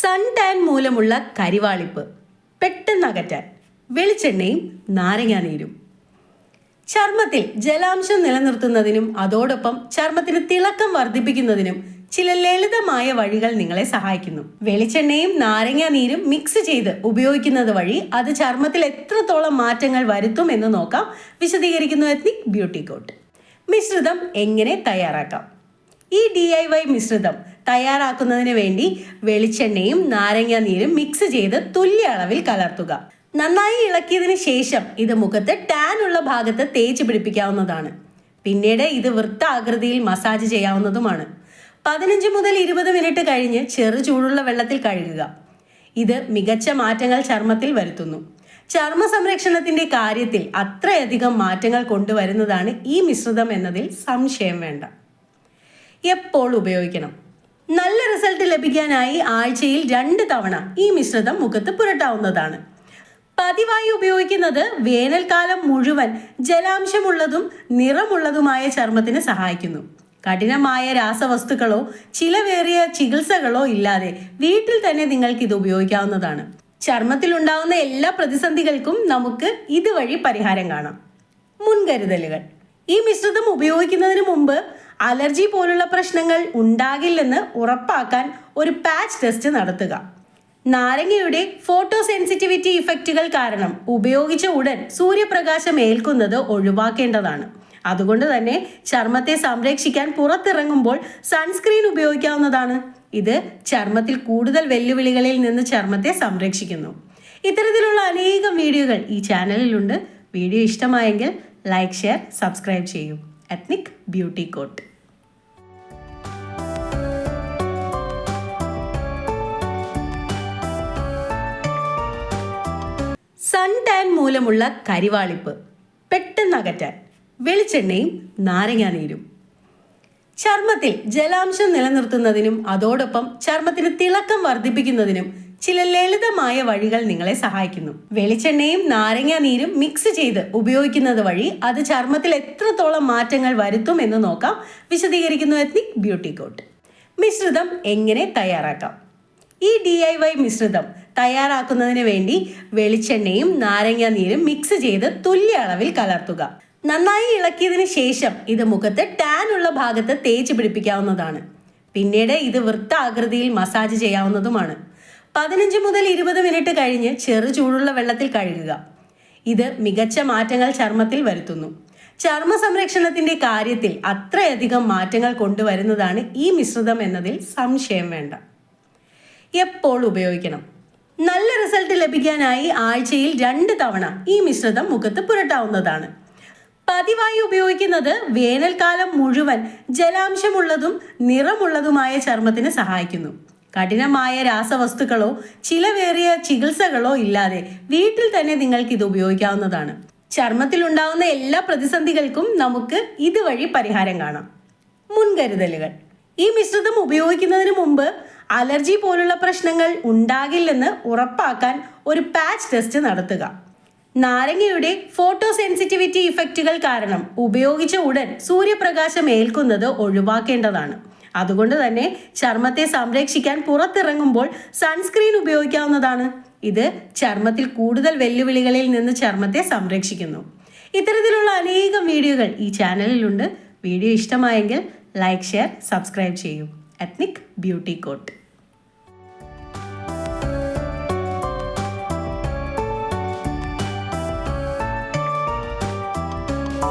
Sun tan മൂലമുള്ള കരിവാളിപ്പ്. പെട്ടെന്ന് അകറ്റാൻ വെളിച്ചെണ്ണയും നാരങ്ങാനീരും ചർമ്മത്തിൽ ജലാംശം നിലനിർത്തുന്നതിനും അതോടൊപ്പം ചർമ്മത്തിന് തിളക്കം വർദ്ധിപ്പിക്കുന്നതിനും ചില ലളിതമായ വഴികൾ നിങ്ങളെ സഹായിക്കുന്നു. വെളിച്ചെണ്ണയും നാരങ്ങ നീരും മിക്സ് ചെയ്ത് ഉപയോഗിക്കുന്നത് വഴി അത് ചർമ്മത്തിൽ എത്രത്തോളം മാറ്റങ്ങൾ വരുത്തും എന്ന് നോക്കാം. വിശദീകരിക്കുന്നു എത്നിക് ബ്യൂട്ടി കോട്ട്. മിശ്രിതം എങ്ങനെ തയ്യാറാക്കാം? ഈ ഡി ഐ വൈ മിശ്രിതം തയ്യാറാക്കുന്നതിന് വേണ്ടി വെളിച്ചെണ്ണയും നാരങ്ങ നീരും മിക്സ് ചെയ്ത് തുല്യ അളവിൽ കലർത്തുക. നന്നായി ഇളക്കിയതിന് ശേഷം ഇത് മുഖത്ത് ടാൻ ഉള്ള ഭാഗത്ത് തേച്ച് പിടിപ്പിക്കാവുന്നതാണ്. പിന്നീട് ഇത് വൃത്താകൃതിയിൽ മസാജ് ചെയ്യാവുന്നതുമാണ്. പതിനഞ്ച് മുതൽ ഇരുപത് മിനിറ്റ് കഴിഞ്ഞ് ചെറു ചൂടുള്ള വെള്ളത്തിൽ കഴുകുക. ഇത് മികച്ച മാറ്റങ്ങൾ ചർമ്മത്തിൽ വരുത്തുന്നു. ചർമ്മ സംരക്ഷണത്തിന്റെ കാര്യത്തിൽ അത്രയധികം മാറ്റങ്ങൾ കൊണ്ടുവരുന്നതാണ് ഈ മിശ്രിതം എന്നതിൽ സംശയം വേണ്ട. എപ്പോൾ ഉപയോഗിക്കണം? നല്ല റിസൾട്ട് ലഭിക്കാനായി ആഴ്ചയിൽ രണ്ട് തവണ ഈ മിശ്രിതം മുഖത്ത് പുരട്ടാവുന്നതാണ്. പതിവായി ഉപയോഗിക്കുന്നത് വേനൽക്കാലം മുഴുവൻ ജലാംശമുള്ളതും നിറമുള്ളതുമായ ചർമ്മത്തിന് സഹായിക്കുന്നു. കഠിനമായ രാസവസ്തുക്കളോ ചിലവേറിയ ചികിത്സകളോ ഇല്ലാതെ വീട്ടിൽ തന്നെ നിങ്ങൾക്ക് ഇത് ഉപയോഗിക്കാവുന്നതാണ്. ചർമ്മത്തിൽ ഉണ്ടാകുന്ന എല്ലാ പ്രതിസന്ധികൾക്കും നമുക്ക് ഇതുവഴി പരിഹാരം കാണാം. മുൻകരുതലുകൾ. ഈ മിശ്രിതം ഉപയോഗിക്കുന്നതിന് മുമ്പ് അലർജി പോലുള്ള പ്രശ്നങ്ങൾ ഉണ്ടാകില്ലെന്ന് ഉറപ്പാക്കാൻ ഒരു പാച്ച് ടെസ്റ്റ് നടത്തുക. നാരങ്ങയുടെ ഫോട്ടോ സെൻസിറ്റിവിറ്റി ഇഫക്റ്റുകൾ കാരണം ഉപയോഗിച്ച ഉടൻ സൂര്യപ്രകാശം ഏൽക്കുന്നത് ഒഴിവാക്കേണ്ടതാണ്. അതുകൊണ്ട് തന്നെ ചർമ്മത്തെ സംരക്ഷിക്കാൻ പുറത്തിറങ്ങുമ്പോൾ സൺസ്ക്രീൻ ഉപയോഗിക്കാവുന്നതാണ്. ഇത് ചർമ്മത്തിൽ കൂടുതൽ വെല്ലുവിളികളിൽ നിന്ന് ചർമ്മത്തെ സംരക്ഷിക്കുന്നു. ഇത്തരത്തിലുള്ള അനേകം വീഡിയോകൾ ഈ ചാനലിലുണ്ട്. വീഡിയോ ഇഷ്ടമായെങ്കിൽ ലൈക്ക് ഷെയർ സബ്സ്ക്രൈബ് ചെയ്യൂ. Ethnic beauty coat. സൺ മൂലമുള്ള കരിവാളിപ്പ് പെട്ടെന്ന് അകറ്റാൻ വെളിച്ചെണ്ണയും നാരങ്ങാനീരും ചർമ്മത്തിൽ ജലാംശം നിലനിർത്തുന്നതിനും അതോടൊപ്പം ചർമ്മത്തിന് തിളക്കം വർദ്ധിപ്പിക്കുന്നതിനും ചില ലളിതമായ വഴികൾ നിങ്ങളെ സഹായിക്കുന്നു. വെളിച്ചെണ്ണയും നാരങ്ങ നീരും മിക്സ് ചെയ്ത് ഉപയോഗിക്കുന്നത് വഴി അത് ചർമ്മത്തിൽ എത്രത്തോളം മാറ്റങ്ങൾ വരുത്തും എന്ന് നോക്കാം. വിശദീകരിക്കുന്നു എത്നിക് ബ്യൂട്ടി കോട്ട് മിശ്രിതം എങ്ങനെ തയ്യാറാക്കാം? ഈ ഡി ഐ വൈ മിശ്രിതം തയ്യാറാക്കുന്നതിന് വേണ്ടി വെളിച്ചെണ്ണയും നാരങ്ങ നീരും മിക്സ് ചെയ്ത് തുല്യ അളവിൽ കലർത്തുക. നന്നായി ഇളക്കിയതിന് ശേഷം ഇത് മുഖത്ത് ടാൻ ഉള്ള ഭാഗത്ത് തേച്ച് പിടിപ്പിക്കാവുന്നതാണ്. പിന്നീട് ഇത് വൃത്താകൃതിയിൽ മസാജ് ചെയ്യാവുന്നതുമാണ്. പതിനഞ്ച് മുതൽ ഇരുപത് മിനിറ്റ് കഴിഞ്ഞ് ചെറു ചൂടുള്ള വെള്ളത്തിൽ കഴുകുക. ഇത് മികച്ച മാറ്റങ്ങൾ ചർമ്മത്തിൽ വരുത്തുന്നു. ചർമ്മ സംരക്ഷണത്തിന്റെ കാര്യത്തിൽ അത്രയധികം മാറ്റങ്ങൾ കൊണ്ടുവരുന്നതാണ് ഈ മിശ്രിതം എന്നതിൽ സംശയം വേണ്ട. എപ്പോൾ ഉപയോഗിക്കണം? നല്ല റിസൾട്ട് ലഭിക്കാനായി ആഴ്ചയിൽ രണ്ട് തവണ ഈ മിശ്രിതം മുഖത്ത് പുരട്ടാവുന്നതാണ്. പതിവായി ഉപയോഗിക്കുന്നത് വേനൽക്കാലം മുഴുവൻ ജലാംശമുള്ളതും നിറമുള്ളതുമായ ചർമ്മത്തിന് സഹായിക്കുന്നു. കഠിനമായ രാസവസ്തുക്കളോ ചിലവേറിയ ചികിത്സകളോ ഇല്ലാതെ വീട്ടിൽ തന്നെ നിങ്ങൾക്ക് ഇത് ഉപയോഗിക്കാവുന്നതാണ്. ചർമ്മത്തിൽ ഉണ്ടാകുന്ന എല്ലാ പ്രതിസന്ധികൾക്കും നമുക്ക് ഇതുവഴി പരിഹാരം കാണാം. മുൻകരുതലുകൾ. ഈ മിശ്രിതം ഉപയോഗിക്കുന്നതിന് മുമ്പ് അലർജി പോലുള്ള പ്രശ്നങ്ങൾ ഉണ്ടാകില്ലെന്ന് ഉറപ്പാക്കാൻ ഒരു പാച്ച് ടെസ്റ്റ് നടത്തുക. നാരങ്ങയുടെ ഫോട്ടോ സെൻസിറ്റിവിറ്റി ഇഫക്റ്റുകൾ കാരണം ഉപയോഗിച്ച ഉടൻ സൂര്യപ്രകാശം ഏൽക്കുന്നത് ഒഴിവാക്കേണ്ടതാണ്. അതുകൊണ്ട് തന്നെ ചർമ്മത്തെ സംരക്ഷിക്കാൻ പുറത്തിറങ്ങുമ്പോൾ സൺസ്ക്രീൻ ഉപയോഗിക്കാവുന്നതാണ്. ഇത് ചർമ്മത്തിൽ കൂടുതൽ വെല്ലുവിളികളിൽ നിന്ന് ചർമ്മത്തെ സംരക്ഷിക്കുന്നു. ഇത്തരത്തിലുള്ള അനേകം വീഡിയോകൾ ഈ ചാനലിലുണ്ട്. വീഡിയോ ഇഷ്ടമായെങ്കിൽ ലൈക്ക് ഷെയർ സബ്സ്ക്രൈബ് ചെയ്യൂ. Ethnic beauty coat.